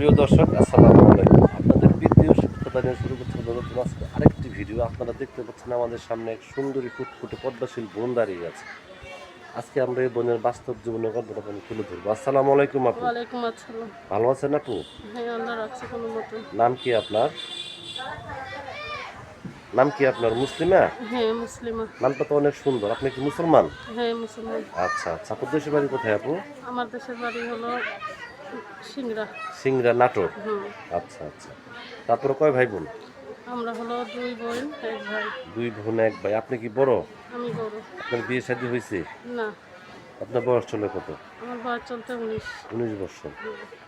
প্রিয় দর্শক আসসালামু আলাইকুম। আপনাদের দ্বিতীয় শিক্ষকতা নিয়ে শুরু করছে নতুন আজকে আরেকটি ভিডিও। আপনারা দেখতে পাচ্ছেন আমাদের সামনে এক সুন্দরী ফুটফুটে পদ্মাশীল বোন দাঁড়িয়ে আছে। আজকে আমরা এই বোনের বাস্তব জীবনের গল্পটা তুলে ধরবো। আসসালামু আলাইকুম আপু। ওয়ালাইকুম আসসালাম। ভালো আছেন আপু? হ্যাঁ আল্লাহ রাখছে কোনো মতো। নাম কি আপনার? নাম কি আপনার? মুসলিমা? হ্যাঁ মুসলিমা। নামটা তো অনেক সুন্দর। আপনি কি মুসলমান? হ্যাঁ মুসলমান। আচ্ছা আচ্ছা। আপুর দেশের বাড়ি কোথায় আপু? আমার দেশের বাড়ি হলো সিংড়া। সিংড়া নাটোর? আচ্ছা আচ্ছা। তারপরে কয় ভাই বোন আমরা হলো দুই বোন এক ভাই। দুই বোন এক ভাই। আপনি কি বড়? আমি বড়। আপনার বিয়ে শাদী হয়েছে না। আপনার বয়স চলে কত? বয়স চলতে উনিশ। উনিশ বছর।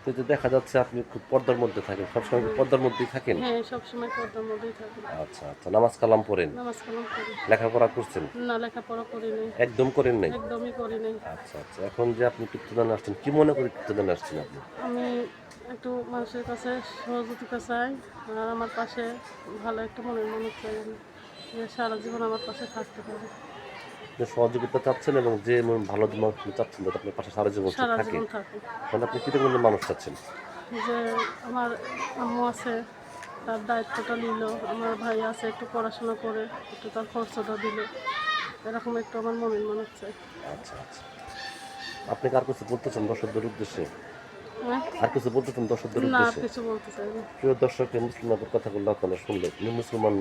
তো দেখা যাচ্ছে আপনি খুব পর্দার মধ্যে থাকেন সবসময় পর্দার মধ্যেই থাকেন? হ্যাঁ সবসময় পর্দার মধ্যেই থাকি। আচ্ছা আচ্ছা নামাজ কালাম পড়েন? নামাজ কালাম করি লেখাপড়া করছেন? না লেখাপড়া করি নাই। একদম করেন নাই? একদমই করি নাই। আচ্ছা আচ্ছা এখন যে আপনি কীর্তদানে আসছেন কি মনে করে কীর্তদানে আসছেন আপনি? আমি একটু মানুষের কাছে সহযোগিতা চাই আর আমার পাশে ভালো একটা মনের মানুষ চাই আমি সারা জীবন আমার পাশে থাকতে পারে। যে সহযোগিতা চাচ্ছেন এবং যে ভালো চাচ্ছেন যাতে আপনার পাশে সারা জীবন থাকে। তাহলে আপনি কীরকম মানুষ চাচ্ছেন? যে আমার আম্মু আছে তার দায়িত্বটা নিল আমার ভাই আছে একটু পড়াশোনা করে একটু তার খরচটা দিল। এরকম একটু আমার মনের মানুষ চাই আচ্ছা আচ্ছা। আপনি কার কিছু বলতেছেন দর্শকদের উদ্দেশ্যে? হ্যাঁ? আর কিছু বলতেছেন দর্শকদের না উদ্দেশ্যে? কিছু বলতে চাই প্রিয় দর্শক মুসলিমাদের কথাগুলো আপনারা শুনলেন। মুসলমান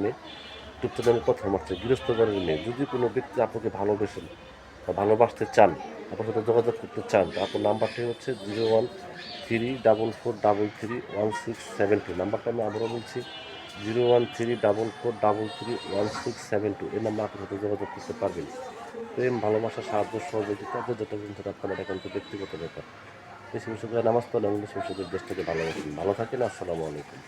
মেয়ে টুকটানের কথা মারছে গৃহস্থ বাড়ির মেয়ে। যদি কোনো ব্যক্তি আপনাকে ভালোবেসেন বা ভালোবাসতে চান আপনার সাথে যোগাযোগ করতে চান আপনার নাম্বারটি হচ্ছে zero one three double four double three one six seven two. নাম্বারটা আমি আবারও বলছি, zero one three double four double three one six seven two. এই নাম্বার আপনার সাথে যোগাযোগ করতে পারবেন। প্রেম, ভালোবাসা, সাহায্য, সহযোগিতা যেটা কিন্তু আপনার একান্ত ব্যক্তিগত ব্যাপার। এই করে নামাজ পড়েন এবং বেশি করে দেশটাকে ভালোবাসেন। ভালো থাকেন, আসসালামু আলাইকুম।